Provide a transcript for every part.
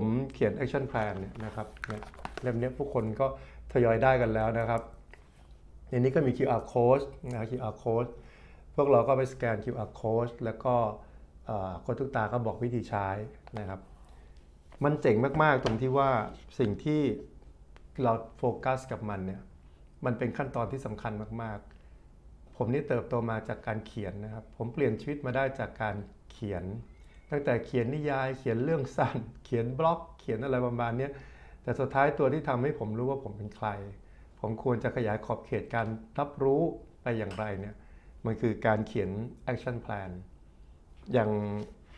ผมเขียน action plan เนี่ยนะครับเนี่ยเล่มเนี้ยผู้คนก็ทยอยได้กันแล้วนะครับ ในนี้ก็มี QR code นะ QR code พวกเราก็ไปสแกน QR code แล้วก็คนทุกตาก็บอกวิธีใช้นะครับ มันเจ๋งมาก ๆ ตรงที่ว่าสิ่งที่เราโฟกัสกับมันเนี่ยมันเป็นขั้นตอนที่สำคัญมาก ๆ ผมนี่เติบโตมาจากการเขียนนะครับ ผมเปลี่ยนชีวิตมาได้จากการเขียน ตั้งแต่เขียนนิยาย เขียนเรื่องสั้น เขียนบล็อก เขียนอะไรประมาณเนี้ยแต่สุดท้ายตัวที่ทำให้ผมรู้ว่าผมเป็นใคร ผมควรจะขยายขอบเขตการรับรู้ไปอย่างไรเนี่ยมันคือการเขียน action plan อย่าง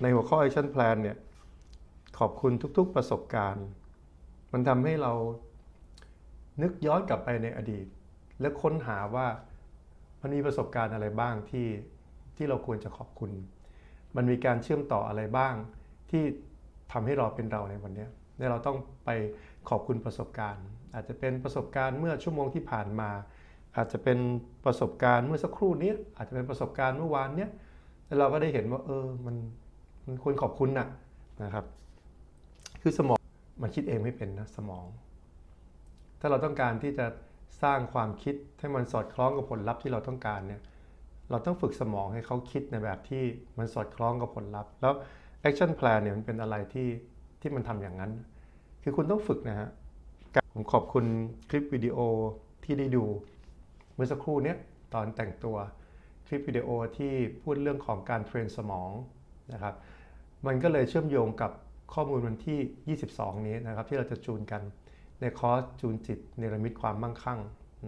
ในหัวข้อ action plan เนี่ยขอบคุณทุกๆประสบการณ์ มันทำให้เรานึกย้อนกลับไปในอดีต และค้นหาว่ามันมีประสบการณ์อะไรบ้างที่ที่เราควรจะขอบคุณ มันมีการเชื่อมต่ออะไรบ้าง ที่ทำให้เราเป็นเราในวันนี้ยและเราต้องไปขอบคุณประสบการณ์ อาจจะเป็นประสบการณ์เมื่อชั่วโมงที่ผ่านมา อาจจะเป็นประสบการณ์เมื่อสักครู่นี้ อาจจะเป็นประสบการณ์เมื่อวานเนี้ยแล้วเราก็ได้เห็นว่าเออมันมันควรขอบคุณนะนะครับ คือสมองมันคิดเองไม่เป็นนะสมอง ถ้าเราต้องการที่จะสร้างความคิดให้มันสอดคล้องกับผลลัพธ์ที่เราต้องการเนี่ย เราต้องฝึกสมองให้เขาคิดในแบบที่มันสอดคล้องกับผลลัพธ์ แล้ว action plan เนี่ยมันเป็นอะไรที่ที่มันทำอย่างนั้น คือคุณต้องฝึกนะฮะผมขอบคุณคลิปวิดีโอที่ได้ดูเมื่อสักครู่เนี้ยตอนแต่งตัวคลิปวิดีโอที่พูดเรื่องของการเทรนสมองนะครับ มันก็เลยเชื่อมโยงกับข้อมูลวันที่ 22 นี้นะครับที่เราจะจูนกันในคอร์สจูนจิตเนรมิตความมั่งคั่ง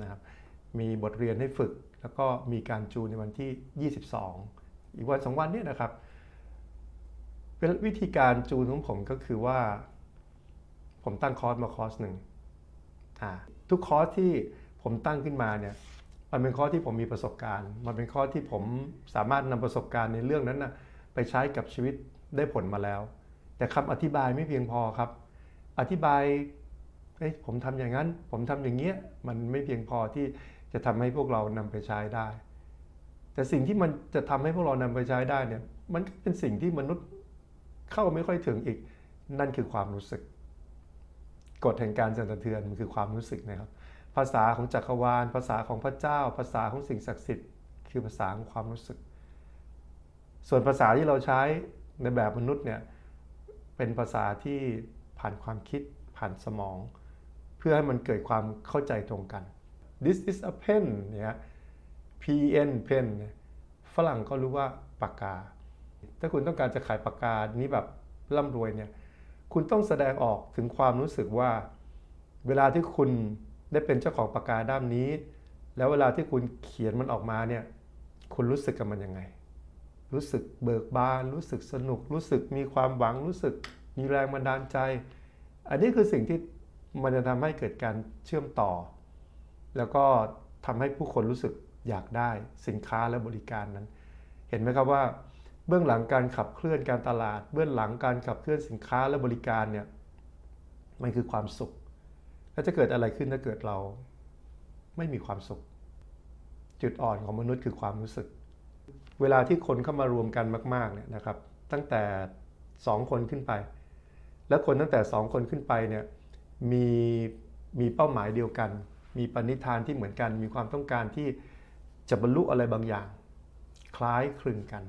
นะครับ มีบทเรียนให้ฝึก แล้วก็มีการจูนในวันที่ 22 อีกวันสองวันเนี้นะครับเป็นวิธีการจูนของผมก็คือว่า ผมตั้งคอร์สมาคอร์สหนึ่งทุกคอร์สที่ผมตั้งขึ้นมาเนี่ยมันเป็นข้อที่ผมมีประสบการณ์ มันเป็นข้อที่ผมสามารถนำประสบการณ์ในเรื่องนั้นนะไปใช้กับชีวิตได้ผลมาแล้ว แต่คำอธิบายไม่เพียงพอครับ อธิบายเอ้ยผมทำอย่างนั้น ผมทำอย่างเงี้ย มันไม่เพียงพอที่ จะทำให้พวกเรานำไปใช้ได้ แต่สิ่งที่มันจะทำให้พวกเรานำไปใช้ได้เนี่ยมันก็เป็นสิ่งที่มนุษย์เข้าไม่ค่อยถึงอีก นั่นคือความรู้สึกกฎแห่งการสั่นสะเทือนมันคือความรู้สึกนะครับ ภาษาของจักรวาล ภาษาของพระเจ้า ภาษาของสิ่งศักดิ์สิทธิ์ คือภาษาของความรู้สึก ส่วนภาษาที่เราใช้ในแบบมนุษย์เนี่ยเป็นภาษาที่ผ่านความคิดผ่านสมอง เพื่อให้มันเกิดความเข้าใจตรงกัน this is a pen เนี่ย P N pen ฝรั่งก็รู้ว่าปากกา ถ้าคุณต้องการจะขายปากกานี้แบบร่ำรวยเนี่ย คุณต้องแสดงออกถึงความรู้สึกว่า เวลาที่คุณได้เป็นเจ้าของปากกาด้ามนี้ แล้วเวลาที่คุณเขียนมันออกมาเนี่ย คุณรู้สึกกับมันยังไง รู้สึกเบิกบาน รู้สึกสนุก รู้สึกมีความหวัง รู้สึกมีแรงบันดาลใจ อันนี้คือสิ่งที่มันจะทำให้เกิดการเชื่อมต่อ แล้วก็ทำให้ผู้คนรู้สึกอยากได้สินค้าและบริการนั้น เห็นไหมครับว่าเบื้องหลังการขับเคลื่อนการตลาด เบื้องหลังการขับเคลื่อนสินค้าและบริการเนี่ยมันคือความสุข แล้วจะเกิดอะไรขึ้นถ้าเกิดเราไม่มีความสุข จุดอ่อนของมนุษย์คือความรู้สึก เวลาที่คนเข้ามารวมกันมากๆเนี่ยนะครับ ตั้งแต่ 2 คนขึ้นไป แล้วคนตั้งแต่ 2 คนขึ้นไปเนี่ยมีมีเป้าหมายเดียวกัน มีปณิธานที่เหมือนกัน มีความต้องการที่จะบรรลุอะไรบางอย่าง คล้ายคลึงกัน